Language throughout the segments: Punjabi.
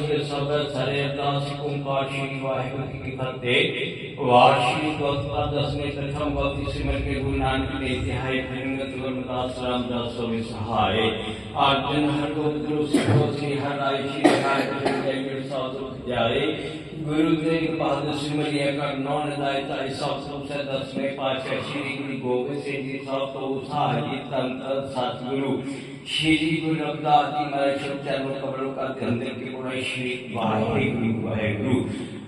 ਦੇ ਸਭ ਸਾਰੇ ਅਰਦਾਸ ਓੰਕਾਰ ਸ਼੍ਰੀ ਵਾਹਿਗੁਰੂ ਕੀ ਫਤਿਹ। ਵਾਸ਼ੀ ਗੋਤਪਾ ਦਸਵੇਂ ਪ੍ਰਥਮ ਗੋਤੀ ਸਿਮਰ ਕੇ ਗੁਰੂ ਨਾਨਕ ਦੇ ਜੀ ਹਾਏ ਫਿਰੰਗਤ ਗੁਰਮਦਾਸ ਰਾਮਦਾਸ ਸੋਵੇ ਸਹਾਏ। ਅਰਜਨ ਹਰ ਗੋਬਿੰਦ ਗੁਰੂ ਸ੍ਰੀ ਹਰਿ ਰਾਏ, ਸ਼੍ਰੀ ਹਰਿ ਗੁਰੂ ਜੈ ਗੁਰੂ ਸਾਧੂ ਜਾਏ। ਗੁਰੂ ਤੇਗ ਬਹਾਦਰ ਸਿਮਰਿਆ ਕਰ ਨੌ ਨਦਾਇ ਤਾਈ ਸਭ ਤੋਂ ਸੇ ਦਸਵੇਂ ਪਾਤਸ਼ਾਹ ਸ਼੍ਰੀ ਗੁਰੂ ਗੋਬਿੰਦ ਸਿੰਘ ਜੀ ਸਭ ਤੋਂ ਉਸਾਹ ਜੀ ਤੰਤ ਸਤਿਗੁਰੂ ਸ਼੍ਰੀ ਗੁਰੂ ਰਵਿਦਾਸ ਜੀ ਮਹਾਰਾਜ ਸ਼ੁਭ ਚਰਨ ਕਬਲ ਕਰ ਅੰਦਰ ਕੇ ਬੁਣਾ ਸ਼੍ਰੀ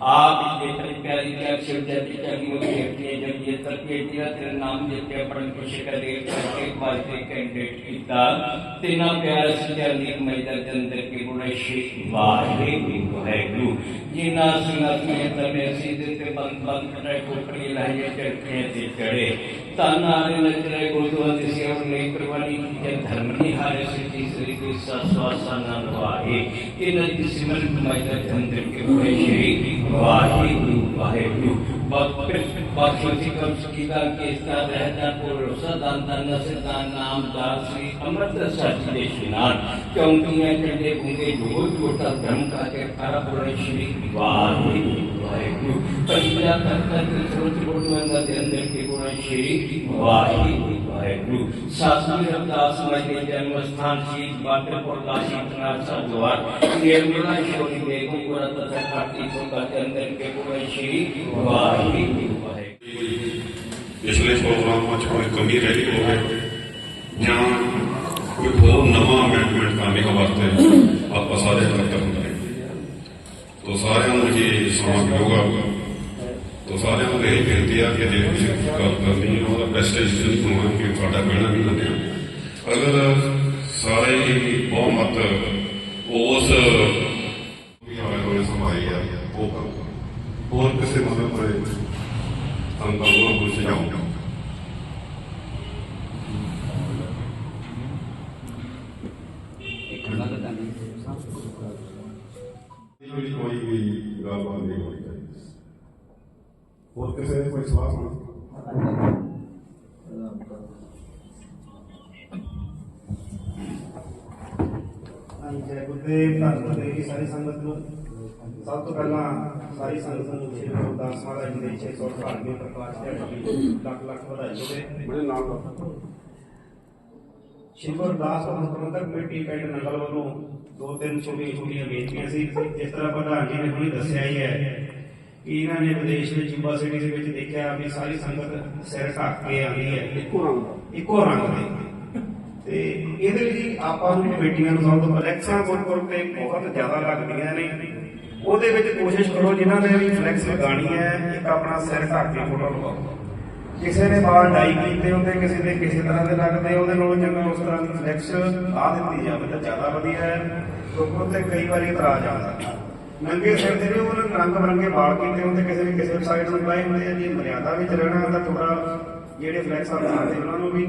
ਵਾਹਿਗੁਰੂ ਵਾਹਿਗੁਰੂ ਆਪ ਦੇ ਤਰੀ ਪਿਆਰੀ ਕੇ ਅਕਸ਼ਰ ਜਪੀ ਚੰਗੀ ਮੁਕਤੀ ਕੇ ਜਪੀ ਤਪੇ ਤੇਰਾ ਤੇਰਾ ਨਾਮ ਜਪਿਆ ਪੜਨ ਕੁਸ਼ ਕਰੇ ਕਰਕੇ ਵਾਜਤੇ ਕੈਂਡੀਡੇਟ ਕੀਤਾ ਤਿੰਨਾ ਪਿਆਰ ਸਚਿਆ ਨੀਕ ਮੈਦਰ ਜੰਦਰ ਕੇ ਬੁਣਾ ਸ਼੍ਰੀ ਵਾਹਿਗੁਰੂ ਵਾਹਿਗੁਰੂ ਜਿਨਾ ਸੁਨਤ ਮੇ ਤਮੇ ਸੀਧੇ ਤੇ ਬੰਦ ਬੰਦ ਕਟੇ ਕੋਕੜੀ ਲਹਿਏ ਚੜਕੇ ਤੇ ਚੜੇ ਤਾਨਾਰੇ ਨਚਰੇ ਗੁਰਦੁਆਰੇ ਦੀ ਸੇਵਾ ਨਹੀਂ ਕਰਵਾਣੀ ਜੇ ਧਰਮ ਨਹੀਂ ਹਾਰੇ ਸਿੱਧੀ ਸ੍ਰੀ ਗੁਰੂ ਸਵਾਸਾ ਨਵਾਏ ਇਹਨਾਂ ਦੀ ਸਿਮਰਨ ਕਮਾਈ ਦਾ ਅੰਦਰ ਕੇ ਬੁੜੇ ਸ਼੍ਰੀ ਵਾਹਿਗੁਰੂ ਵਾਹਿਗੁਰੂ ਬਾਤ ਬਾਤਮਤੀ ਕਮ ਸਕੀਦਾ ਕੇ ਇਸ ਦਾ ਰਹਿਤਾ ਪੁਰ ਸਦਾਨ ਦਾ ਨਸਦਾਨ ਨਾਮ ਦਾ ਸ੍ਰੀ ਅੰਮ੍ਰਿਤ ਸੱਚ ਦੇ ਇਸ਼ਨਾਨ ਚੌਂਕੀਆਂ ਕੰਡੇ ਗੁੰਗੇ ਜੋ ਛੋਟਾ ਧਰਮ ਕਾ ਕੇ ਖਾਰਾ ਪੁਰੇ ਸ਼੍ਰੀ ਵਾਹਿਗੁਰੂ ਵਾਹਿਗੁਰੂ ਪੰਜਾ ਕਰਤਾ ਦੀ ਸੋਚ ਬੋਲਵਾਂਗਾ ਦੇ ਅੰਦਰ ਕੇ ਬੁੜੇ ਸ਼੍ਰੀ ਵਾਹਿਗੁਰੂ ਵਾਹਿਗੁਰੂ ਸਾਸਨੀ ਰਵਦਾਸ ਮਾਈ ਦੇ ਜਨਮ ਸਥਾਨ ਸੀ ਬਾਟਰਪੁਰ ਕਾਸ਼ੀ ਤਨਾਰ ਸਾਹਿਬ ਨਿਰਮਲਾ ਸ਼ੋਰੀ ਬੇਗਮ ਪੁਰਾ ਤਥਾ ਕਾਟੀ ਤੋਂ ਕਾ ਦੇ ਅੰਦਰ ਕੇ ਬੁੜੇ ਸ਼੍ਰੀ ਵਾਹਿਗੁਰੂ ਵਾਹਿਗੁਰੂ ਪਿਛਲੇ ਪ੍ਰੋਗਰਾਮਾਂ 'ਚ ਕੋਈ ਕਮੀ ਰਹਿ ਗਈ ਹੋਵੇ ਜਾਂ ਕੋਈ ਹੋਰ ਨਵਾਂ ਅਮੈਂਡਮੈਂਟ ਕਰਨੇ ਦਾ ਵਾਸਤੇ ਆਪਾਂ ਸਾਰੇ ਇਕੱਤਰ ਹੁੰਦੇ ਤੋ ਸਾਰਿਆਂ ਨੂੰ ਇਹ ਬੇਨਤੀ ਆ ਕਿ ਜੇ ਤੁਸੀਂ ਗੱਲ ਕਰਨੀ ਹੈ ਉਹਦਾ ਬੈਸਟ ਡਿਸੀਜਨ ਹੋਣਾ ਕਿ ਤੁਹਾਡਾ ਕਹਿਣਾ ਵੀ ਮੰਨਿਆ। ਅਗਰ ਸਾਰੇ ਹੀ ਬਹੁਮਤ ਉਸ ਸਮਾਈ ਆ ਉਹ ਹੋਰ ਕਿਸੇ ਕੁਝ ਕੋਈ ਵੀ ਗੱਲਬਾਤ ਨਹੀਂ ਚਾਹੀਦੀ ਹੋਰ ਕਿਸੇ ਦੇ ਕੋਈ ਸਵਾਲ ਹੋਣਾ ਜੈ ਗੁਰਦੇਵ ਧੰਨ ਦੇ ਜੀ ਸਾਰੀ ਸੰਗਤ ਨੂੰ। ਸਭ ਤੋਂ ਪਹਿਲਾਂ ਸਾਰੀ ਸੰਗਤ ਨੂੰ ਸ਼੍ਰੀ ਗੁਰੂ ਦਾਸ ਮਹਾਰਾਜ ਜੀ ਦੇ 698 ਪ੍ਰਕਾਸ਼ ਦਿਹਾੜੇ ਦੀ ਲੱਖ ਲੱਖ ਵਧਾਈ ਹੋਵੇ। ਮੇਰੇ ਨਾਮ ਦਾ ਸ਼੍ਰੀ ਗੁਰੂ ਦਾਸ ਪ੍ਰਬੰਧਕ ਕਮੇਟੀ ਪਿੰਡ ਨੰਗਲ ਵੱਲੋਂ ਦੋ ਤਿੰਨ ਛੋਟੀਆਂ ਛੋਟੀਆਂ ਬੇਨਤੀਆਂ ਸੀ। ਜਿਸ ਤਰ੍ਹਾਂ ਪ੍ਰਧਾਨ ਜੀ ਨੇ ਹੁਣੇ ਦੱਸਿਆ ਹੀ ਹੈ ਇਹਨਾਂ ਨੇ ਵਿਦੇਸ਼ ਵਿੱਚ ਯੂਨੀਵਰਸਿਟੀ ਦੇ ਵਿੱਚ ਦੇਖਿਆ ਵੀ ਸਾਰੀ ਸੰਗਤ ਸਿਰ ਢੱਕ ਕੇ ਆਉਂਦੀ ਹੈ। ਇੱਕੋ ਰੰਗ ਇੱਕੋ ਰੰਗ ਦੇ। ਤੇ ਇਹਦੇ ਲਈ ਆਪਾਂ ਨੂੰ ਕਮੇਟੀਆਂ ਨੂੰ ਸਭ ਤੋਂ ਫਲੈਕਸਾਂ ਗੁਰਪੁਰਬ ਤੇ ਬਹੁਤ ਜ਼ਿਆਦਾ ਲੱਗਦੀਆਂ ਨੇ। ਉਹਦੇ ਵਿੱਚ ਕੋਸ਼ਿਸ਼ ਕਰੋ ਜਿਨ੍ਹਾਂ ਨੇ ਵੀ ਫਲੈਕਸ ਲਗਾਣੀ ਹੈ ਇੱਕ ਆਪਣਾ ਸਿਰ ਢੱਕ ਕੇ ਫੋਟੋ ਲਗਾਓ ਕਿਸੇ ਨੇ ਵਾਲ ਡਾਈ ਕੀਤੇ ਹੁੰਦੇ ਕਿਸੇ ਦੇ ਕਿਸੇ ਤਰ੍ਹਾਂ ਦੇ ਲੱਗਦੇ ਉਹਦੇ ਨਾਲੋਂ ਚੰਗਾ ਉਸ ਤਰ੍ਹਾਂ ਦੀ ਫਲੈਕਸ ਆ ਦਿੱਤੀ ਜਾਵੇ ਤਾਂ ਜ਼ਿਆਦਾ ਵਧੀਆ ਹੈ। ਕਿਉਂਕਿ ਉੱਤੇ ਕਈ ਵਾਰੀ ਇਤਰਾਜ਼ ਆਉਂਦਾ ਨੰਗੇ ਸਿਰ ਦੇ ਵੀ ਉਹਨਾਂ ਰੰਗ ਬਰੰਗੇ ਵਾਲ ਕੀਤੇ ਹੁੰਦੇ ਕਿਸੇ ਨੇ ਕਿਸੇ ਸਾਈਡ ਨੂੰ ਲਾਏ ਹੁੰਦੇ ਆ ਜੇ ਮਰਿਆਦਾ ਵਿੱਚ ਰਹਿਣਾ ਤਾਂ ਥੋੜਾ ਜਿਹੜੇ ਫਲੈਕਸ ਆਉਂਦੇ ਉਹਨਾਂ ਨੂੰ ਵੀ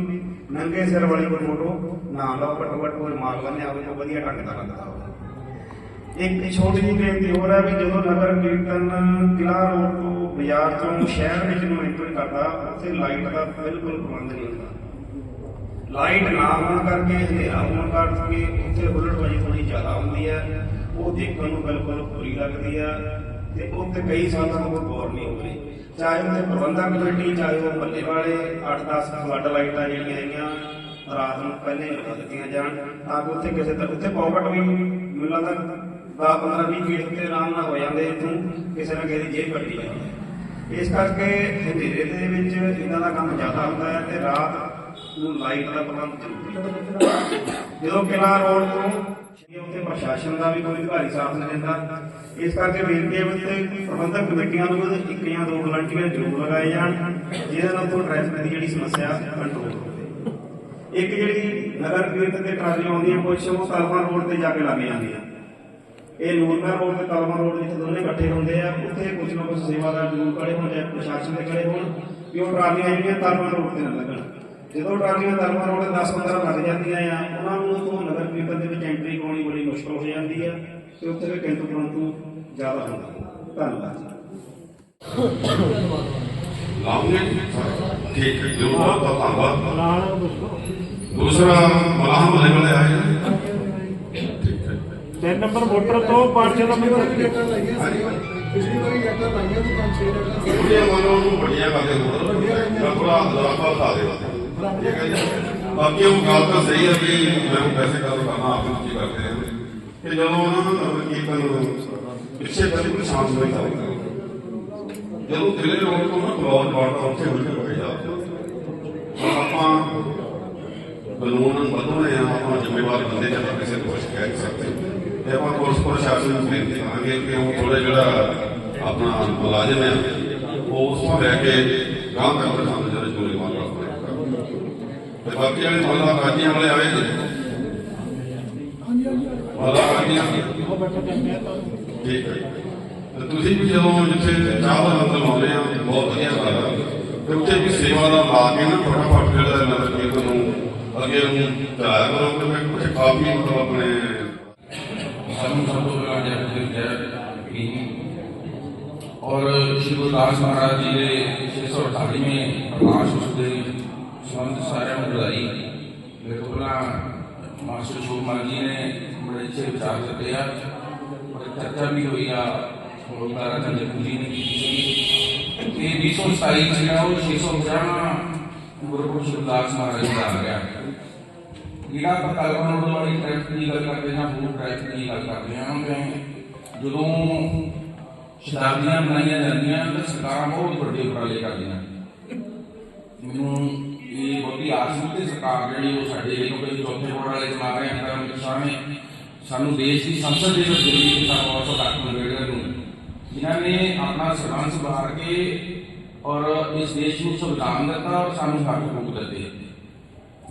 ਨੰਗੇ ਸਿਰ ਵਾਲੀ ਕੋਈ ਫੋਟੋ ਨਾ ਲਾਓ ਘੱਟੋ ਘੱਟ ਕੋਈ ਮਾਲ ਬੰਨਿਆ ਹੋਵੇ ਤਾਂ ਵਧੀਆ ਢੰਗ ਦਾ ਲੱਗਦਾ ਹੋਵੇ। ਇੱਕ ਛੋਟੀ ਜਿਹੀ ਬੇਨਤੀ ਹੋਰ ਹੈ ਵੀ ਜਦੋਂ ਨਗਰ ਕੀਰਤਨ ਕਿਲਾ ਰੋਡ ਤੋਂ ਬਾਜ਼ਾਰ ਤੋਂ ਸ਼ਹਿਰ ਵਿੱਚ ਨੂੰ ਐਂਟਰ ਕਰਦਾ, ਉੱਥੇ ਲਾਈਟ ਦਾ ਬਿਲਕੁਲ ਪ੍ਰਬੰਧ ਨਹੀਂ ਹੁੰਦਾ। ਲਾਈਟ ਨਾ ਹੋਣ ਕਰਕੇ ਹਨੇਰਾ ਹੋਣ ਕਰਕੇ ਉੱਥੇ ਹੁੱਲੜਬਾਜ਼ੀ ਥੋੜੀ ਜ਼ਿਆਦਾ ਹੁੰਦੀ ਹੈ। ਉਹ ਦੇਖਣ ਨੂੰ ਬਿਲਕੁਲ ਬੁਰੀ ਲੱਗਦੀ ਹੈ ਤੇ ਉੱਥੇ ਕਈ ਸਾਲਾਂ ਤੋਂ ਗੌਰ ਨਹੀਂ ਹੋ ਰਹੀ। ਚਾਹੇ ਉੱਥੇ ਪ੍ਰਬੰਧਕ ਕਮੇਟੀ, ਚਾਹੇ ਉਹ ਮੱਲੇ ਵਾਲੇ 8-10 ਫਲੱਡ ਲਾਈਟਾਂ ਜਿਹੜੀਆਂ ਹੈਗੀਆਂ, ਰਾਤ ਨੂੰ ਪਹਿਲੇ ਲਗਾ ਦਿੱਤੀਆਂ ਜਾਣ, ਤਾਂ ਕਿ ਉੱਥੇ ਕਿਸੇ ਤਰ੍ਹਾਂ ਉੱਥੇ ਪੌਕਟ ਵੀ ਮੈਨੂੰ ਲੱਗਦਾ 10 15 ਫੀਟ ਤੇ ਆਰਾਮ ਨਾਲ ਹੋ ਜਾਂਦੇ ਇੱਥੋਂ, ਕਿਸੇ ਨਾ ਕਿਸੇ ਦੀ ਜੇਬ ਕੱਢੀ ਜਾਂਦੀ ਹੈ। ਇਸ ਕਰਕੇ ਹਨੇਰੇ ਦੇ ਵਿੱਚ ਇਹਨਾਂ ਦਾ ਕੰਮ ਜ਼ਿਆਦਾ ਹੁੰਦਾ ਹੈ ਤੇ ਰਾਤ ਨੂੰ ਲਾਈਟ ਦਾ ਪ੍ਰਬੰਧ ਜ਼ਰੂਰੀ ਜਦੋਂ ਕਿਲਾ ਰੋਡ ਤੋਂ ਉੱਥੇ ਪ੍ਰਸ਼ਾਸਨ ਦਾ ਵੀ ਕੋਈ ਅਧਿਕਾਰੀ ਸਾਥ ਨਹੀਂ ਦਿੰਦਾ। ਇਸ ਕਰਕੇ ਬੇਨਤੀ ਹੈ ਪ੍ਰਬੰਧਕ ਕਮੇਟੀਆਂ ਨੂੰ ਇੱਕ ਜਾਂ ਦੋ ਵਲੰਟੀਅਰ ਜ਼ਰੂਰ ਲਗਾਏ ਜਾਣ, ਜਿਹਦੇ ਨਾਲ ਤੋਂ ਟ੍ਰੈਫਿਕ ਦੀ ਜਿਹੜੀ ਸਮੱਸਿਆ ਕੰਟਰੋਲ ਹੋਵੇ। ਇੱਕ ਜਿਹੜੀ ਨਗਰ ਕੀਰਤਨ ਤੇ ਟਰਾਲੀਆਂ ਆਉਂਦੀਆਂ ਕੁਝ ਉਹ ਕਲਮਾ ਰੋਡ ਤੇ ਜਾ ਕੇ ਲੱਗ ਜਾਂਦੀਆਂ। ਇਹ ਨੂਰਮਹਿਰ ਰੋਡ ਤੇ ਕਲਮਾ ਰੋਡ ਜਿੱਥੇ ਦੋਨੇ ਇਕੱਠੇ ਹੁੰਦੇ ਆ, ਉੱਥੇ ਕੁਝ ਨਾ ਕੁਝ ਸੇਵਾਦਾਰ ਜ਼ਰੂਰ ਖੜੇ ਹੋਣ ਜਾਂ ਪ੍ਰਸ਼ਾਸਨ ਦੇ ਖੜੇ ਹੋਣ ਕਿ ਉਹ ਟਰਾਲੀਆਂ ਜਿਹੜੀਆਂ ਕਲਮਾ ਰੋਡ ਤੇ ਨਾ ਲੱਗਣ। ਜਦੋਂ ਟਰਾਲੀਆਂ ਕਲਮਾ ਰੋਡ ਤੇ 10 15 ਲੱਗ ਜਾਂਦੀਆਂ ਆ ਉਹਨਾਂ ਨੂੰ ਤੋਂ ਨਗਰ ਕੀਰਤਨ ਦੇ ਵਿੱਚ ਐਂਟਰੀ ਪਾਉਣੀ ਬੜੀ ਮੁਸ਼ਕਲ ਹੋ ਜਾਂਦੀ ਆ ਤੇ ਉੱਥੇ ਵੀ ਕਿੰਤੂ ਪਰੰਤੂ ਜ਼ਿਆਦਾ ਹੁੰਦਾ। ਧੰਨਵਾਦ। ਲਾਉਂਗੇ ਠੀਕ ਹੈ ਜੋ ਬਹੁਤ ਬਹੁਤ ਧੰਨਵਾਦ ਦੂਸਰਾ ਮਲਾਹਮ ਵਾਲੇ ਵਾਲੇ ਆਏ ਨੇ। ਠੀਕ ਹੈ ਤਿੰਨ ਨੰਬਰ ਵੋਟਰ ਤੋਂ ਪਾਰਟੀ ਦਾ ਪਿਛਲੀ ਵਾਰੀ ਲੈਟਰ ਲਾਈਆਂ ਸੀ। ਪਿਛਲੀ ਵਾਰੀ ਲੈਟਰ ਲਾਈਆਂ ਸੀ ਪੰਜ ਛੇ ਲੈਟਰ ਉਹਦੇ ਮਨੋਂ ਨੂੰ ਬੜੀਆਂ ਕਰਦੇ ਹੋਰ ਥੋੜਾ ਦਰਾਪਾ ਖਾ ਦੇ ਠੀਕ ਹੈ ਜੀ। ਬਾਕੀ ਉਹ ਗੱਲ ਤਾਂ ਸਹੀ ਹੈ ਕਿ ਮੈਂ ਪੈਸੇ ਕਰਨਾ ਆਪ ਨੂੰ ਕੀ ਕਰਦੇ ਆ। ਕਿ ਜਦੋਂ ਉਹਨਾਂ ਨੂੰ ਨਗਰ ਕੀਰਤਨ ਪਿੱਛੇ ਕਦੇ ਕੋਈ ਸ਼ਾਂਤ ਨਹੀਂ ਕਰਦਾ ਜਦੋਂ ਦਿੱਲੀ ਰੋਡ ਤੋਂ ਨਾ ਕਲੌਜ ਬਾਟਾ ਉੱਥੇ ਹੋ ਕੇ ਬੜੇ ਜਾ ਆਪਾਂ ਕਾਨੂੰਨ ਬਦਲਨੇ ਆ ਆਪਾਂ ਜ਼ਿੰਮੇਵਾਰ ਬੰਦੇ ਜਦੋਂ ਕਿਸੇ ਨੂੰ ਕੁਝ ਕਹਿ ਸਕਦੇ। ਤੇ ਆਪਾਂ ਪੁਲਿਸ ਪ੍ਰਸ਼ਾਸਨ ਨੂੰ ਬੇਨਤੀ ਕਰਾਂਗੇ ਕਿ ਉਹ ਥੋੜਾ ਜਿਹੜਾ ਆਪਣਾ ਮੁਲਾਜ਼ਮ ਹੈ ਉਹ ਉਸ ਤੋਂ ਲੈ ਕੇ ਗਾਂਹ ਤੱਕ ਸਾਨੂੰ ਜਿਹੜਾ ਚੋਰੀ ਮਾਰ ਤੇ ਬਾਕੀ ਵਾਲੇ ਮਹੱਲਾ ਕਾਜੀਆਂ ਵਾਲੇ ਆਏ ਨੇ ਮਹੱਲਾ ਕਾਜੀਆਂ ਠੀਕ ਹੈ ਤੇ ਤੁਸੀਂ ਵੀ ਜਦੋਂ ਜਿੱਥੇ ਚਾਹ ਦਾ ਲੰਗਰ ਲਾਉਂਦੇ ਆ, ਬਹੁਤ ਵਧੀਆ ਗੱਲ ਆ। ਤੇ ਉੱਥੇ ਵੀ ਸੇਵਾ ਦਾ ਲਾ ਕੇ ਨਾ ਫਟਾਫਟ ਜਿਹੜਾ ਨਗਰ ਕੀਰਤਨ ਨੂੰ ਅੱਗੇ ਨੂੰ ਚਲਾਇਆ ਕਰੋ ਤੇ ਮੈਂ ਕੁਝ ਕਾਫੀ ਮਤਲਬ ਆਪਣੇ ਸਾਨੂੰ ਸਭ ਤੋਂ ਪਹਿਲਾਂ ਜੈ ਗੁਰੂ ਜੈ ਕੀ ਔਰ ਸ਼੍ਰੀ ਗੁਰੂ ਦਾਸ ਮਹਾਰਾਜ ਜੀ ਦੇ 648ਵੇਂ ਪ੍ਰਕਾਸ਼ ਉਤਸਵ ਦੇ ਸੰਬੰਧ ਸਾਰਿਆਂ ਨੂੰ ਵਧਾਈ ਮੇਰੇ ਤੋਂ ਪਹਿਲਾਂ ਮਾਸਟਰ ਸ਼ੋਭਮਾਨ ਜੀ ਨੇ ਬੜੇ ਅੱਛੇ ਵਿਚਾਰ ਦਿੱਤੇ ਆ। ਔਰ ਚਰਚਾ ਵੀ ਹੋਈ ਆ, ਹੋਰ ਤਾਰਾ ਚੰਦਰ ਜੀ ਨੇ ਕੀਤੀ। ਸੀ ਤੇ 227 ਜਿਹੜਾ ਉਹ 650 ਗੁਰਪੁਰਬ ਸ਼੍ਰੀ ਮਹਾਰਾਜ ਦਾ ਆ ਗਿਆ। ਜਿਹੜਾ ਆਪਾਂ ਕਲਪਨਾ ਉਦੋਂ ਵਾਲੀ ਟ੍ਰੈਫਿਕ ਦੀ ਗੱਲ ਕਰਦੇ ਹਾਂ ਫੂਡ ਟ੍ਰੈਫਿਕ ਦੀ ਗੱਲ ਕਰਦੇ ਹਾਂ ਤੇ ਜਦੋਂ ਸ਼ਤਾਬਦੀਆਂ ਬਣਾਈਆਂ ਜਾਂਦੀਆਂ, ਤਾਂ ਸਰਕਾਰਾਂ ਬਹੁਤ ਵੱਡੇ ਉਪਰਾਲੇ ਕਰਦੀਆਂ ਮੈਨੂੰ ਇਹ ਬਹੁਤੀ ਆਸ ਨਹੀਂ ਕਿ ਸਰਕਾਰ ਜਿਹੜੀ ਉਹ ਸਾਡੇ ਲਈ ਕੋਈ ਚੌਥੇ ਬੋਰਡ ਵਾਲੇ ਚਲਾ ਰਹੇ ਹਨ ਤਾਂ ਸਾਹਮਣੇ ਸਾਨੂੰ ਦੇਸ਼ ਦੀ ਸੰਸਦ ਦੇ ਵਿੱਚ ਦਿੱਲੀ ਕੀਤਾ ਬਹੁਤ ਸੋ ਅੰਬੇਡਕਰ ਨੂੰ। ਜਿਨ੍ਹਾਂ ਨੇ ਆਪਣਾ ਸਰਬੰਸ ਬਾਹਰ ਕੇ ਔਰ ਇਸ ਦੇਸ਼ ਨੂੰ ਸੰਵਿਧਾਨ ਦਿੱਤਾ ਔਰ ਸਾਨੂੰ ਹੱਕ ਹਕੂਕ ਦਿੱਤੇ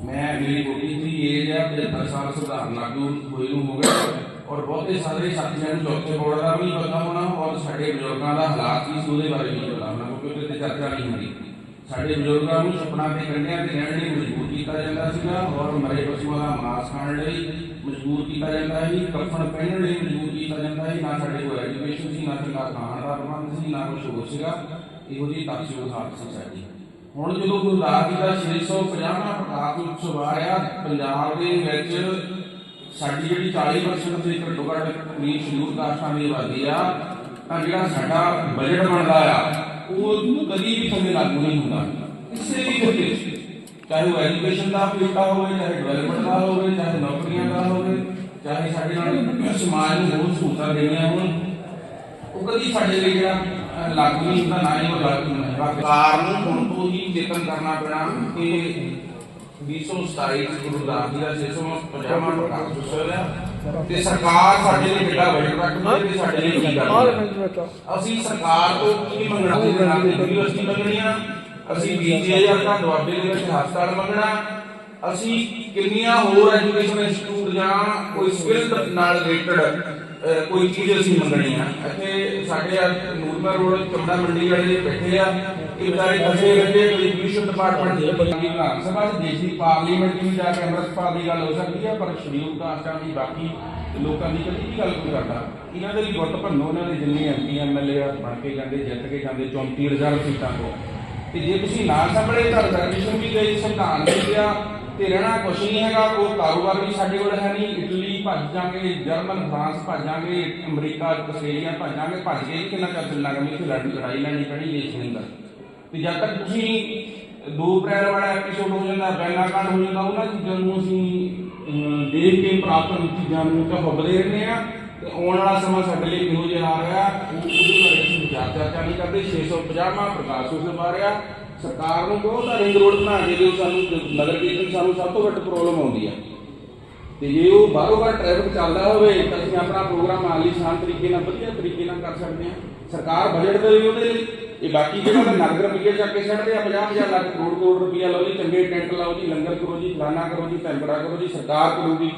ਮੈਂ ਮੇਰੀ ਬੋਲੀ ਦੀ ਏਜ ਹੈ 75 ਸਾਲ ਸੁਧਾਰ ਲਾਗੂ ਹੋਏ ਨੂੰ ਹੋ ਗਿਆ ਔਰ ਬਹੁਤੇ ਸਾਰੇ ਸਾਥੀਆਂ ਨੂੰ ਚੌਥੇ ਬੋਰਡ ਦਾ ਵੀ ਪਤਾ ਹੋਣਾ ਔਰ ਸਾਡੇ ਬਜ਼ੁਰਗਾਂ ਦਾ ਹਾਲਾਤ ਵੀ ਉਹਦੇ ਬਾਰੇ ਵੀ ਪਤਾ ਹੋਣਾ, ਕਿਉਂਕਿ ਉਹਦੇ ਤੇ ਚਰਚਾ ਨਹੀਂ ਹੁੰਦੀ। ਸਾਡੇ ਬਜ਼ੁਰਗਾਂ ਨੂੰ ਸੁਪਨਾ ਤੇ ਕੰਢਿਆਂ ਤੇ ਰਹਿਣ ਲਈ ਮਜਬੂਰ ਕੀਤਾ ਜਾਂਦਾ ਸੀਗਾ ਔਰ ਮਰੇ ਪਸ਼ੂਆਂ ਦਾ ਮਾਸ ਖਾਣ ਲਈ ਮਜਬੂਰ ਕੀਤਾ ਜਾਂਦਾ ਸੀ ਕਫਨ ਪਹਿਨਣ ਲਈ ਮਜਬੂਰ ਕੀਤਾ ਜਾਂਦਾ ਸੀ। ਨਾ ਸਾਡੇ ਕੋਲ ਐਜੂਕੇਸ਼ਨ ਸੀ, ਨਾ ਚੰਗਾ ਖਾਣ ਦਾ ਪ੍ਰਬੰਧ ਸੀ, ਨਾ ਕੁਝ ਹੋਰ ਸੀਗਾ। ਇਹੋ ਜਿਹੀ ਤਕਸੀਰ ਹਾਲਤ ਸੀ ਸਾਡੀ ਹੁਣ ਜਦੋਂ ਗੁਰਦਾਸ ਜੀ ਦਾ 650ਵਾਂ ਪ੍ਰਕਾਸ਼ ਉਤਸਵ ਆ ਰਿਹਾ, ਪੰਜਾਬ ਦੇ ਵਿੱਚ ਸਾਡੀ ਜਿਹੜੀ 40% ਦੇ ਘੱਟੋ ਘੱਟ ਕਰੀਬ ਸ਼ਡਿਊਲ ਕਾਸਟਾਂ ਦੀ ਆਬਾਦੀ ਆ, ਤਾਂ ਜਿਹੜਾ ਸਾਡਾ ਬਜਟ ਬਣਦਾ ਆ ਉਹ ਕਦੀ ਵੀ ਥੱਲੇ ਲਾਗੂ ਨਹੀਂ ਹੁੰਦਾ। ਕਿਸੇ ਵੀ ਖੇਤਰ 'ਚ। ਚਾਹੇ ਉਹ ਐਜੂਕੇਸ਼ਨ ਦਾ ਫੀਲਡਾ ਹੋਵੇ ਚਾਹੇ ਡਿਵੈਲਪਮੈਂਟ ਦਾ ਹੋਵੇ ਚਾਹੇ ਨੌਕਰੀਆਂ ਦਾ ਹੋਵੇ ਚਾਹੇ ਸਾਡੇ ਨਾਲ ਸਮਾਜ ਨੂੰ ਹੋਰ ਸਹੂਲਤਾਂ ਦੇਣੀਆਂ ਹੋਣ ਉਹ ਕਦੀ ਸਾਡੇ ਲਈ ਜਿਹੜਾ ਅਹ, ਲਾਗੂ ਨਹੀਂ ਹੁੰਦਾ ਨਾ ਹੀ ਉਹ ਲਾਗੂ ਹੁੰਦਾ। ਸਰਕਾਰ ਨੂੰ ਹੁਣ ਤੋਂ ਹੀ ਯਤਨ ਕਰਨਾ ਪੈਣਾ ਕਿ 227 ਗੁਰੂ ਰਾਮਦਾਸ ਜੀ ਦਾ 650ਵਾਂ ਪ੍ਰਕਾਸ਼ ਉਤਸਵ ਹੈ ਤੇ ਸਰਕਾਰ ਸਾਡੇ ਲਈ ਕਿੱਡਾ ਬਜਟ ਰੱਖਦੀ ਹੈ ਤੇ ਸਾਡੇ ਲਈ ਕੀ ਕਰਦੀ ਅਸੀਂ ਸਰਕਾਰ ਤੋਂ ਕੀ ਮੰਗਣਾ? ਦੇ ਨਾਲ ਯੂਨੀਵਰਸਿਟੀ ਮੰਗਣੀਆਂ ਅਸੀਂ 20000 ਦਾ ਦੁਆਬੇ ਦੇ ਵਿੱਚ ਹਸਪਤਾਲ ਮੰਗਣਾ। ਅਸੀਂ ਕਿੰਨੀਆਂ ਹੋਰ ਐਜੂਕੇਸ਼ਨ ਇੰਸਟੀਚਿਊਟ ਜਾਂ ਕੋਈ ਸਕਿੱਲ ਨਾਲ ਰਿਲੇਟਡ ਕੋਈ ਚੀਜ਼ ਅਸੀਂ ਮੰਗਣੀ ਆ। ਇੱਥੇ ਸਾਡੇ ਆ ਨੂਰਮਰ ਰੋਡ ਚਮੜਾ ਮੰਡੀ ਵਾਲੇ ਬੈਠੇ ਆ, ਇਹ ਵਿਚਾਰੇ ਫਸੇ ਰਹਿੰਦੇ ਐਜੂਕੇਸ਼ਨ ਡਿਪਾਰਟਮੈਂਟ ਦੇ ਬੰਦੀ ਵਿਧਾਨ ਸਭਾ ਦੇ ਦੇਸ਼ ਦੀ ਪਾਰਲੀਮੈਂਟ ਦੀ ਜਾ ਕੇ ਅੰਮ੍ਰਿਤਪਾਲ ਦੀ ਗੱਲ ਹੋ ਸਕਦੀ ਹੈ ਪਰ ਸ਼ਡਿਊਲ ਕਾਸਟਾਂ ਦੀ ਬਾਕੀ ਲੋਕਾਂ ਦੀ ਕਦੀ ਵੀ ਗੱਲ ਕੋਈ ਕਰਦਾ। ਇਹਨਾਂ ਦੇ ਵੀ ਗੁੱਟ ਭੰਨੋ ਉਹਨਾਂ ਦੇ ਜਿੰਨੇ ਐਮਪੀ ਐਮਐਲਏ ਆ, ਬਣ ਕੇ ਜਾਂਦੇ, ਜਿੱਤ ਕੇ ਜਾਂਦੇ 34 ਸੀਟਾਂ ਤੋਂ। ਤੇ ਜੇ ਤੁਸੀਂ ਨਾ ਸੰਭਲੇ ਤਾਂ ਰਿਜ਼ਰਵੇਸ਼ਨ ਵੀ ਗਈ ਸੰਵਿਧਾਨ ਵੀ ਗਿਆ ਤੇ ਰਹਿਣਾ ਕੁਛ ਨਹੀਂ ਹੈਗਾ, ਉਹ ਕਾਰੋਬਾਰ ਵੀ ਸਾਡੇ ਕੋਲ ਹੈ ਨਹੀਂ। ਇਟਲੀ ਭੱਜ ਜਾਗੇ ਜਰਮਨ ਫਰਾਂਸ ਭੱਜ ਜਾਗੇ ਅਮਰੀਕਾ ਆਸਟ੍ਰੇਲੀਆ ਭੱਜ ਜਾਗੇ ਭੱਜ ਕੇ ਕਿੰਨਾ ਚਿਰ ਚੱਲਣਾ ਕਿ ਇੱਥੇ ਲੜ ਲੜਾਈ ਲੈਣੀ ਪੈਣੀ ਦੇਸ਼ ਦੇ ਅੰਦਰ। ਤੇ ਜਦ ਤੱਕ ਤੁਸੀਂ 2 ਅਪ੍ਰੈਲ ਵਾਲਾ ਐਪੀਸੋਡ ਹੋ ਜਾਂਦਾ ਬੈਨਾ ਹੋ ਜਾਂਦਾ ਉਹਨਾਂ ਚੀਜ਼ਾਂ ਨੂੰ ਅਸੀਂ ਅਮ, ਦੇਖ ਕੇ ਪ੍ਰਾਪਤ ਚੀਜ਼ਾਂ ਨੂੰ ਤਾਂ ਹੁਬਦੇ ਰਹਿੰਦੇ ਆ ਤੇ ਆਉਣ ਵਾਲਾ ਸਮਾਂ ਸਾਡੇ ਲਈ ਕਿਹੋ ਜਿਹਾ ਆ ਰਿਹਾ ਉਹ- ਉਹਦੇ ਬਾਰੇ ਅਸੀਂ ਵਿਚਾਰ ਚਰਚਾ ਨਹੀਂ ਕਰਦੇ। 650ਵਾਂ ਪ੍ਰਕਾਸ਼ ਉਤਸਵ ਆ ਰਿਹਾ। ਸਰਕਾਰ ਨੂੰ ਬਹੁਤ ਰਿੰਗ ਰੋਡ ਬਣਾ ਕੇ ਦਿਓ ਸਾਨੂੰ ਨਗਰ ਕੀਰਤਨ ਸਾਨੂੰ ਸਭ ਤੋਂ ਵੱਧ ਪ੍ਰੋਬਲਮ ਆਉਂਦੀ ਆ। ਤੇ ਜੇ ਉਹ ਬਾਹਰੋਂ ਬਾਹਰ ਟ੍ਰੈਫਿਕ ਚੱਲਦਾ ਹੋਵੇ, ਤਾਂ ਅਸੀਂ ਆਪਣਾ ਪ੍ਰੋਗਰਾਮ ਆਲੀ ਤਰੀਕੇ ਨਾਲ, ਵਧੀਆ ਤਰੀਕੇ ਨਾਲ ਕਰ ਸਕਦੇ ਹਾਂ। ਸਰਕਾਰ ਬਜਟ ਦੇ ਵੀ ਉਹਦੇ ਲਈ। ਇਹ ਬਾਕੀ ਜਿਹੜਾ ਤਾਂ ਨਗਰ ਰੁਪਈਏ ਚੱਕ ਕੇ ਛੱਡਦੇ ਆ 50 50 ਲੱਖ ਕਰੋੜ ਕਰੋੜ ਰੁਪਈਆ ਲਓ ਜੀ, ਚੰਗੇ ਟੈਂਟ ਲਾਓ ਜੀ, ਲੰਗਰ ਕਰੋ ਜੀ, ਫਲਾਨਾ ਕਰੋ ਜੀ ਪੈਂਪੜਾ ਕਰੋ ਜੀ, ਸਰਕਾਰ ਕਰੂਗੀ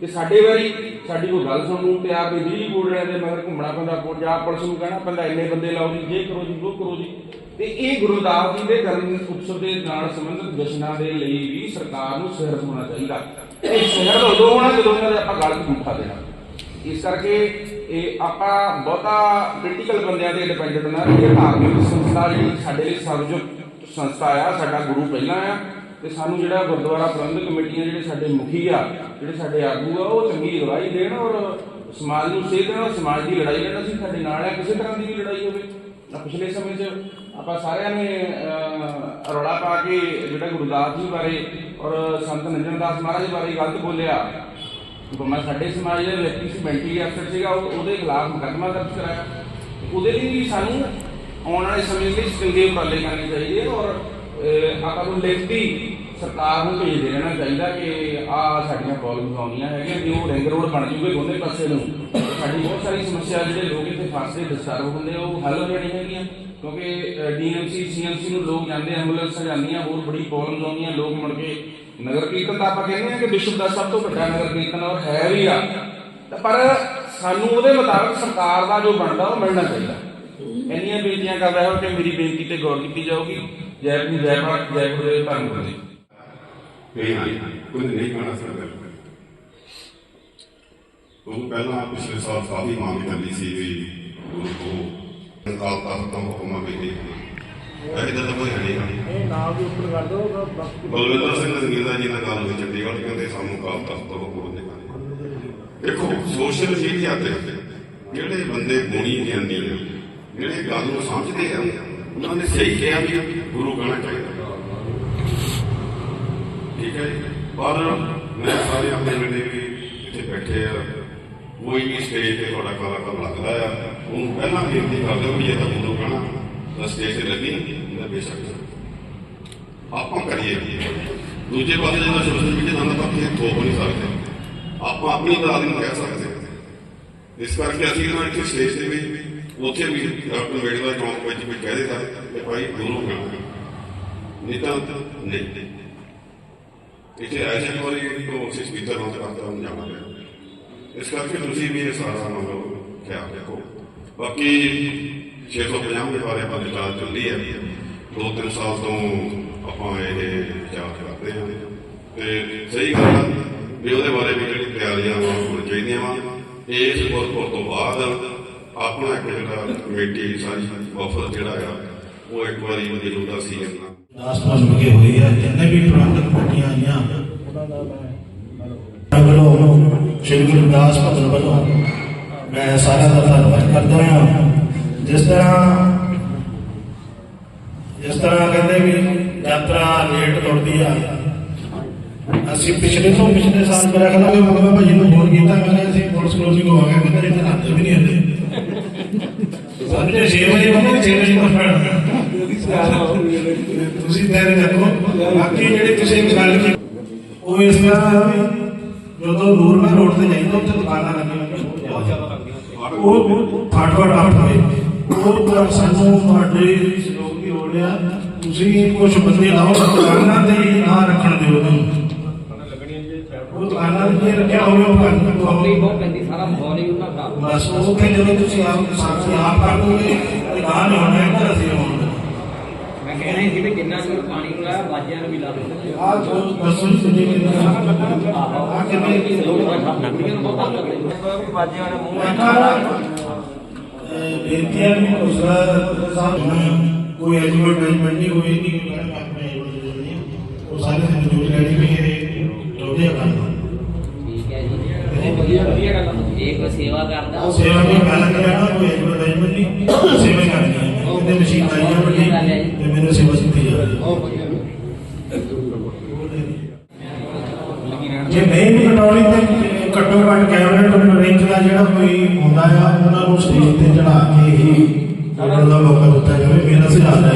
ਤੇ ਸਾਡੇ ਵਾਰੀ ਸਾਡੀ ਕੋਈ ਗੱਲ ਸੁਣਨ ਨੂੰ ਤਿਆਰ ਨਹੀਂ ਬਿਜਲੀ ਬੋਰਡ ਦੇ ਮਗਰ ਘੁੰਮਣਾ ਪੈਂਦਾ ਪੰਜਾਬ ਪੁਲਿਸ ਨੂੰ ਕਹਿਣਾ ਪੈਂਦਾ ਇੰਨੇ ਬੰਦੇ ਲਾਓ ਜੀ ਇਹ ਕਰੋ ਜੀ, ਉਹ ਕਰੋ ਜੀ। ਤੇ ਇਹ ਗੁਰਦਾਸ ਜੀ ਦੇ ਜਨਮ ਉਤਸਵ ਦੇ ਨਾਲ ਸੰਬੰਧਿਤ ਜਸ਼ਨਾਂ ਦੇ ਲਈ ਵੀ ਸਰਕਾਰ ਨੂੰ ਸਿਹਰ ਹੋਣਾ ਚਾਹੀਦਾ। ਇਹ ਸਿਹਰ ਉਦੋਂ ਹੋਣਾ ਜਦੋਂ ਇਹਨਾਂ ਦੇ ਆਪਾਂ ਗਲ ਨੂੰ ਮੁੱਠਾ ਦੇਣਾ। ਇਸ ਕਰਕੇ ਇਹ ਆਪਾਂ ਬਹੁਤਾ ਪੋਲੀਟੀਕਲ ਬੰਦਿਆਂ ਤੇ ਡਿਪੈਂਡੈਂਟ ਨਾ ਰਹੀਏ। ਧਾਰਮਿਕ ਸੰਸਥਾ ਜਿਹੜੀ ਸਾਡੇ ਲਈ ਸਰਵਜੋਤ ਸੰਸਥਾ ਆ, ਸਾਡਾ ਗੁਰੂ ਪਹਿਲਾਂ ਆ ਤੇ ਸਾਨੂੰ ਜਿਹੜਾ ਗੁਰਦੁਆਰਾ ਪ੍ਰਬੰਧਕ ਕਮੇਟੀਆਂ ਜਿਹੜੇ ਸਾਡੇ ਮੁਖੀ ਆ, ਜਿਹੜੇ ਸਾਡੇ ਆਗੂ ਆ, ਉਹ ਚੰਗੀ ਅਗਵਾਈ ਦੇਣ ਔਰ ਸਮਾਜ ਨੂੰ ਸੇਧ ਦੇਣਾ ਸਮਾਜ ਦੀ ਲੜਾਈ ਲੜਨਾ ਸੀ ਸਾਡੇ ਨਾਲ ਆ, ਕਿਸੇ ਤਰ੍ਹਾਂ ਦੀ ਵੀ ਲੜਾਈ ਹੋਵੇ। ਪਿਛਲੇ ਸਮੇਂ 'ਚ ਆਪਾਂ ਸਾਰਿਆਂ ਨੇ ਰੌਲਾ ਪਾ ਕੇ ਜਿਹੜਾ ਗੁਰਦਾਸ ਜੀ ਬਾਰੇ ਔਰ ਸੰਤ ਨੰਜਨ ਦਾਸ ਮਹਾਰਾਜ ਬਾਰੇ ਗਲਤ ਬੋਲਿਆ ਮੈਂ ਸਾਡੇ ਸਮਾਜ ਦੇ ਵਿਅਕਤੀ ਸੀ ਮੈਂਟਲੀ ਅਫਸਰ ਸੀਗਾ ਉਹਦੇ ਖਿਲਾਫ ਮੁਕੱਦਮਾ ਦਰਜ ਕਰਾਇਆ। ਉਹਦੇ ਲਈ ਵੀ ਸਾਨੂੰ ਆਉਣ ਵਾਲੇ ਸਮੇਂ ਵਿੱਚ ਚੰਗੇ ਉਪਰਾਲੇ ਕਰਨੇ ਚਾਹੀਦੇ ਔਰ ਆਪਾਂ ਨੂੰ ਲਿਖਤੀ ਸਰਕਾਰ ਨੂੰ ਭੇਜਦੇ ਰਹਿਣਾ ਚਾਹੀਦਾ ਕਿ ਆ ਸਾਡੀਆਂ ਪ੍ਰੋਬਲਮਸ ਆਉਣੀਆਂ ਹੈਗੀਆਂ ਜੇ ਰਿੰਗ ਰੋਡ ਬਣ ਜੂਗੇ ਦੋਨੇ ਪਾਸੇ ਨੂੰ। ਸਾਡੀ ਬਹੁਤ ਸਾਰੀ ਸਮੱਸਿਆ ਜਿਹੜੇ ਲੋਕ ਇੱਥੇ ਫਸਦੇ ਡਿਸਟਰਬ ਹੁੰਦੇ ਉਹ ਹੱਲ ਹੋ ਜਾਣੀਆਂ ਹੈਗੀਆਂ। ਕਿਉਂਕਿ ਡੀਐਮਸੀ, ਸੀਐਮਸੀ ਨੂੰ ਲੋਕ ਜਾਂਦੇ ਐਂਬੂਲੈਂਸਾਂ ਜਾਂਦੀਆਂ ਹੋਰ ਬੜੀ ਪ੍ਰੋਬਲਮਸ ਆਉਂਦੀਆਂ, ਲੋਕ ਮੁੜ ਕੇ ਨਗਰ ਕੀਰਤਨ ਤਾਂ ਆਪਾਂ ਕਹਿੰਦੇ ਆ ਕਿ ਵਿਸ਼ਵ ਦਾ ਸਭ ਤੋਂ ਵੱਡਾ ਨਗਰ ਕੀਰਤਨ ਔਰ ਹੈ ਵੀ ਆ। ਪਰ ਸਾਨੂੰ ਉਹਦੇ ਮੁਤਾਬਕ ਸਰਕਾਰ ਦਾ ਜੋ ਬਣਦਾ, ਉਹ ਮਿਲਣਾ ਚਾਹੀਦਾ। ਇੰਨੀਆਂ ਬੇਨਤੀਆਂ ਕਰ ਰਿਹਾ ਹਾਂ ਕਿ ਮੇਰੀ ਬੇਨਤੀ ਤੇ ਗੌਰ ਕੀਤੀ ਜਾਊਗੀ। ਜੈ ਭੀਮ ਜੈ ਭਾਰਤ, ਜੈ ਗੁਰੂ ਧੰਨ ਗੁਰੂ ਜੀ। ਨਹੀਂ ਨਹੀਂ ਨਹੀਂ ਕਹਿਣਾ ਸਕਦਾ ਉਹ ਪਹਿਲਾਂ ਪਿਛਲੇ ਸਾਲ ਕਾਫੀ ਮੰਗ ਕਰਦੀ ਸੀ ਵੀ ਉਹ ਕਾਲ ਤਖਤ ਤੋਂ ਹੁਕਮਾਂ ਵੀ ਤਾਂ ਕੋਈ ਨਹੀਂ ਇਹ ਨਾਮ ਵੀ ਉੱਪਰ ਕਰ ਦੋ ਬਲਵਿੰਦਰ ਸਿੰਘ ਰੰਗੀਲਾ ਜੀ ਨਾਲ ਗੱਲ ਹੋਈ ਚੰਡੀਗੜ੍ਹ ਕਹਿੰਦੇ ਸਾਨੂੰ ਕਾਲ ਤਖਤ ਹੁਕਮ ਨਹੀਂ ਦੇਖੋ ਸੋਸ਼ਲ ਮੀਡੀਆ ਤੇ ਜਿਹੜੇ ਬੰਦੇ ਗੁਣੀ ਗਿਆਨੀ ਨੇ, ਜਿਹੜੇ ਗੱਲ ਨੂੰ ਸਮਝਦੇ ਆ, ਉਹਨਾਂ ਨੇ ਸਹੀ ਕਿਹਾ ਵੀ ਗੁਰੂ ਕਹਿਣਾ ਚਾਹੀਦਾ। ਠੀਕ ਹੈ ਪਰ ਮੈਂ ਸਾਰੇ ਆਪਣੇ ਜਿਹੜੇ ਵੀ ਇੱਥੇ ਬੈਠੇ ਆ। ਕੋਈ ਵੀ ਸਟੇਜ ਤੇ ਤੁਹਾਡਾ ਕਾਲਾ ਕੰਮ ਲੱਗਦਾ ਆ, ਉਹਨੂੰ ਪਹਿਲਾਂ ਬੇਨਤੀ ਕਰ ਦਿਓ ਵੀ ਇਹ ਤਾਂ ਗੁਰੂ ਕਹਿਣਾ, ਤਾਂ ਸਟੇਜ ਤੇ ਲੱਗੀ ਨਾ ਬੇਸ਼ੱਕ ਆਪਾਂ ਕਰੀਏ ਦੂਜੇ ਪਾਸੇ ਜਦੋਂ ਸੋਸ਼ਲ ਮੀਡੀਆ ਦਾ ਤਾਂ ਆਪਾਂ ਥੋਪ ਨਹੀਂ ਸਕਦੇ। ਆਪਾਂ ਆਪਣੀ ਬਰਾਦਰੀ ਨੂੰ ਕਹਿ ਸਕਦੇ ਇਸ ਕਰਕੇ ਅਸੀਂ ਨਾ ਇੱਥੇ ਸਟੇਜ ਤੇ ਵੀ, ਉੱਥੇ ਵੀ ਆਪਣੇ ਵੇੜੇ ਦਾ ਚੌਂਕ ਵਿੱਚ ਵੀ ਕਹਿ ਦੇਦਾ ਕਿ ਭਾਈ ਗੁਰੂ ਕਹਿਣਾ ਨਹੀਂ ਤਾਂ ਨਹੀਂ। ਇੱਥੇ ਐਸੇ ਵਾਰੀ ਤੋਂ ਅਸੀਂ ਸਪੀਕਰ ਨੂੰ ਕਰਤਾ ਜਾਣਾ ਪਿਆ। ਇਸ ਕਰਕੇ ਤੁਸੀਂ ਵੀ ਇਹ ਸਾਰਾ ਮੰਗੋ ਖਿਆਲ ਰੱਖੋ। ਬਾਕੀ 650 ਦੇ ਬਾਰੇ ਆਪਾਂ ਵਿਚਾਰ ਚੱਲੀ ਹੈ। ਦੋ ਤਿੰਨ ਸਾਲ ਤੋਂ ਆਪਾਂ ਇਹ ਵਿਚਾਰ ਕਰਦੇ ਹਾਂ। ਤੇ ਸਹੀ ਗੱਲ ਆ ਵੀ ਉਹਦੇ ਬਾਰੇ ਵੀ ਜਿਹੜੀ ਤਿਆਰੀਆਂ ਹੋਣ ਚਾਹੀਦੀਆਂ ਵਾ। ਇਸ ਗੁਰਪੁਰ ਤੋਂ ਬਾਅਦ ਆਪਣਾ ਇੱਕ ਜਿਹੜਾ ਕਮੇਟੀ ਸਾਰੀ ਵਫਦ ਜਿਹੜਾ ਆ, ਉਹ ਇੱਕ ਵਾਰੀ ਮੌਜੂਦਾ ਸੀ ਦਾਸ ਪਾਸ ਲੱਗੇ ਹੋਏ ਜਿੰਨੇ ਵੀ ਪ੍ਰਬੰਧਕ ਕਮੇਟੀਆਂ ਆਈਆਂ ਉਹਨਾਂ ਦਾ ਵੱਲੋਂ ਸ਼੍ਰੀ ਗੁਰੂ ਦਾਸ ਭਗਤ ਵੱਲੋਂ ਮੈਂ ਸਾਰਿਆਂ ਦਾ ਧੰਨਵਾਦ ਕਰਦਾ ਹਾਂ ਜਿਸ ਤਰ੍ਹਾਂ ਜਿਸ ਤਰ੍ਹਾਂ ਕਹਿੰਦੇ ਵੀ ਯਾਤਰਾ ਲੇਟ ਤੁਰਦੀ ਆ ਅਸੀਂ ਪਿਛਲੇ ਤੋਂ ਪਿਛਲੇ ਸਾਲ ਮੇਰਾ ਖਿਆਲ ਹੈ ਮਗਰ ਭਾਜੀ ਨੂੰ ਫੋਨ ਕੀਤਾ ਮੈਂ ਕਿਹਾ ਅਸੀਂ ਪੁਲਿਸ ਕਲੋਨੀ ਕੋ ਆ ਗਏ ਕਹਿੰਦੇ ਇੱਥੇ ਨਾਤੇ ਵੀ ਨਹੀਂ ਹੁੰਦੇ ਸਾਡੇ 6 ਵਜੇ ਬੰਦੇ 6 ਵਜੇ ਪਹੁੰਚਣਾ ਤੁਸੀਂ ਤੇਰੇ ਦੇਖੋ ਬਾਕੀ ਜਿਹੜੇ ਤੁਸੀਂ ਇੱਕ ਗੱਲ ਜਦੋਂ ਨੂਰਮਹਿਰ ਰੋਡ ਤੇ ਜਾਈਦਾ ਉੱਥੇ ਦੁਕਾਨਾਂ ਲੱਗੀਆਂ ਬਹੁਤ ਜ਼ਿਆਦਾ ਉਹ ਫਾਟਫਾਟ ਆਪ ਹੋਏ ਉਹ ਪਰ ਸਾਨੂੰ ਤੁਹਾਡੇ ਸਹਿਯੋਗ ਦੀ ਲੋੜ ਆ ਤੁਸੀਂ ਕੁਝ ਬੰਦੇ ਲਾਓ ਦੁਕਾਨਾਂ ਤੇ ਹੀ ਨਾ ਰੱਖਣ ਦਿਓ ਉਹਨੂੰ। ਉਹ ਦੁਕਾਨਾਂ ਤੇ ਜੇ ਰੱਖਿਆ ਹੋਵੇ ਉਹ ਕਰ ਕੰਪਨੀ ਬਹੁਤ ਪੈਂਦੀ ਸਾਰਾ ਮਾਹੌਲ ਹੀ ਉਹਨਾਂ ਦਾ। ਬਸ ਉਹ ਤੇ ਜਦੋਂ ਤੁਸੀਂ ਆਪ ਸਾਥੀ ਆਪ ਕਰ ਦੋਗੇ ਦੁਕਾਨ ਹੋਣਾ ਹੈ ਤਾਂ ਅਸੀਂ ਹੋਣਾ ਮੈਂ ਕਹਿ ਰਿਹਾ ਸੀ ਵੀ ਜਿੰਨਾ ਚਿਰ ਪਾਣੀ ਨੂੰ ਲਾਇਆ ਬਾਜਿਆਂ ਨੂੰ ਵੀ ਲਾ ਦਿੰਦੇ ਆ ਜੋ ਦੱਸੋ ਜੀ ਤੁਸੀਂ ਕਿੰਨਾ ਆ ਕਿੰਨੇ ਲੋਕ ਨਕਲੀਆਂ ਨੂੰ ਬਹੁਤ ਤੰਗ ਕਰਦੇ ਬਾਜਿਆਂ ਨੇ ਬੇਨਤੀਆਂ ਵੀ ਦੂਸਰਾ ਸਾਹਿਬ ਨੂੰ ਕੋਈ ਐਡਵਰਟਾਈਜ਼ਮੈਂਟ ਨਹੀਂ ਹੋਈ ਨਹੀਂ ਕੋਈ ਕਹਿਣਾ ਆਪਣੇ ਉਹ ਸਾਰੇ ਮੌਜੂਦ ਰਹਿਣੀ ਵੀ ਇਹ ਚਾਹੁੰਦੇ ਆ ਕਰਨਾ ਠੀਕ ਹੈ ਜੀ ਬਹੁਤ ਵਧੀਆ ਵਧੀਆ ਗੱਲ ਆ। ਇਹ ਕੋਈ ਸੇਵਾ ਕਰਦਾ ਉਹ ਸੇਵਾ ਦੀ ਗੱਲ ਕਰਨਾ ਕੋਈ ਜੇ ਨਹੀਂ ਵੀ ਕਟੌਣੀ ਤੇ ਘੱਟੋ ਘੱਟ ਕੈਬਨਿਟ ਰੇਂਜ ਦਾ ਜਿਹੜਾ ਕੋਈ ਹੁੰਦਾ ਆ, ਉਹਨਾਂ ਨੂੰ ਸਟੇਜ ਤੇ ਚੜਾ ਕੇ ਹੀ ਉਹਨਾਂ ਦਾ ਮੌਕਾ ਦਿੱਤਾ ਜਾਵੇ, ਮੇਰਾ ਸੁਝਾਅ ਹੈ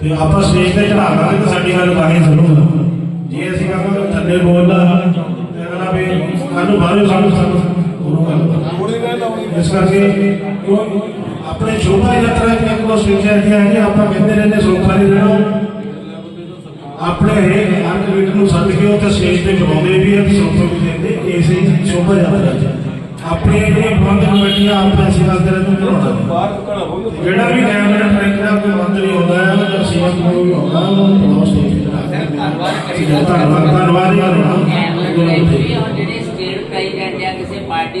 ਤੇ ਆਪਾਂ ਸਟੇਜ ਤੇ ਚੜਾ ਦਾਂਗੇ ਤਾਂ ਸਾਡੀ ਗੱਲ ਤਾਂ ਸੁਣੂਗਾ ਜੇ ਅਸੀਂ ਕਹਾਂਗੇ ਥੱਲੇ ਬੋਲਦਾ, ਤੇ ਅਗਲਾ ਵੀ ਸਾਨੂੰ ਬਾਹਰੋਂ ਸਾਨੂੰ ਸਾਨੂੰ ਉਹਨੂੰ ਗੱਲ ਇਸ ਕਰਕੇ ਆਪਣੇ ਸ਼ੋਭਾ ਯਾਤਰਾ ਦੀਆਂ ਕੋ ਸਟੇਜਾਂ ਦੀਆਂ ਹੈਗੀਆਂ ਆਪਾਂ ਕਹਿੰਦੇ ਰਹਿੰਦੇ ਸੋਖਾ ਨਹੀਂ ਰਹਿਣਾ ਆਪਣੇ ਹਰੇਕ ਆਰਟੀਵਿਟ ਨੂੰ ਸੱਦ ਕੇ ਉੱਥੇ ਸਟੇਜ ਤੇ ਬੁਲਾਉਂਦੇ ਵੀ ਆ ਤੇ ਸੋਫੇ ਦਿੰਦੇ, ਇਸੇ ਸ਼ੋਭਾ ਯਾਤਰਾ ਚ ਆਪਣੀਆਂ ਜਿਹੜੀਆਂ ਪ੍ਰਬੰਧ ਕਮੇਟੀਆਂ, ਆਪਣੇ ਅਸੀਂ ਕਰਦੇ ਰਹਿੰਦੇ ਬਣਾਉਂਦੇ ਜਿਹੜਾ ਵੀ ਕੈਮਰਾ ਟਰੈਕ ਦਾ ਕੋਈ ਬੰਦ ਨਹੀਂ ਹੁੰਦਾ ਹੈ ਜਾਂ ਸੀਐਮ ਕੋਈ ਵੀ ਹੁੰਦਾ ਉਹਨੂੰ ਬੁਲਾਓ ਸਟੇਜ ਤੇ ਧੰਨਵਾਦ ਧੰਨਵਾਦ ਧੰਨਵਾਦ ਹੀ ਜਿਹੜੇ ਸਟੇਟ ਕਈ ਕਹਿੰਦੇ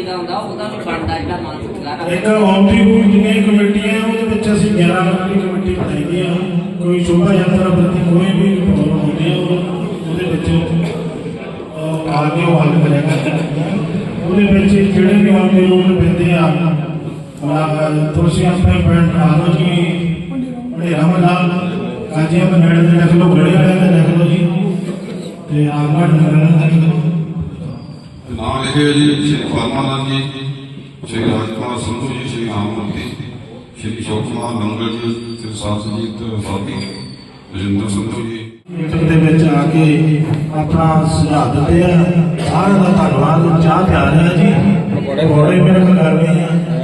ਆ ਪਾਰਟੀ ਦਾ ਹੁੰਦਾ ਉਹਦਾ ਵੀ ਬਣਦਾ ਜਿਹੜਾ ਮਾਨ ਸਤਿਕਾਰ ਇੱਕ ਆਉਂਦੀ ਹੋਈ ਜਿੰਨੀਆਂ ਕਮੇਟੀਆਂ ਹੈ, ਉਹਦੇ ਵਿੱਚ ਅਸੀਂ 11 ਮੈਂਬਰੀ ਕਮੇਟੀ ਬਣਾਈ ਦੀ ਆ। ਕੋਈ ਸ਼ੋਭਾ ਯਾਤਰਾ ਪ੍ਰਤੀ ਕੋਈ ਵੀ ਪ੍ਰੋਬਲਮ ਹੁੰਦੀ ਹੈ ਉਹ ਉਹਦੇ ਵਿੱਚ ਆ ਕੇ ਉਹ ਹੱਲ ਕਰਿਆ ਕਰਦੇ ਉਹਦੇ ਵਿੱਚ ਜਿਹੜੇ ਵੀ ਆਉਂਦੇ ਲੋਕ ਪੈਂਦੇ ਆ ਤੁਸੀਂ ਆਪਣੇ ਪਿੰਡ ਆਲੋ ਜੀ ਹਨੇਰਾ ਮਹੱਲਾ ਕਾਜੀ ਆਪਾਂ ਨੇੜੇ ਦੇ ਲਿਖ ਲਓ ਗੜੇ ਵਾਲੇ ਤੇ ਲਿਖ ਲਓ ਜੀ ਤੇ ਆਗਮਾ ਨਗਰ ਦੇ ਲਿਖ ਲਓ ਨਾਮ ਲਿਖਿਓ ਜੀ ਸ਼੍ਰੀ ਫਰਮਾਨੰਦ ਜੀ ਸ਼੍ਰੀ ਰਾਜਕੁਮਾਰ ਸੰਧੂ ਜੀ ਸ਼੍ਰੀ ਰਾਮਮੂਰਤੀ ਸ਼੍ਰੀ ਸ਼ੋਕ ਕੁਮਾਰ ਨੰਗਲ ਜੀ ਸ਼੍ਰੀ ਸਾਸਜੀਤ ਸਾਬੀ ਰਜਿੰਦਰ ਸੰਧੂ ਜੀ ਮੀਟਿੰਗ ਦੇ ਵਿੱਚ ਆ ਕੇ ਆਪਣਾ ਸੁਝਾਅ ਦਿੱਤੇ ਆ ਸਾਰਿਆਂ ਦਾ ਧੰਨਵਾਦ ਚਾਹ ਪਿਆ ਰਿਹਾ ਜੀ ਬੜੇ ਮੇਰੇ ਕੋਲ ਕਰ ਰਹੇ ਆ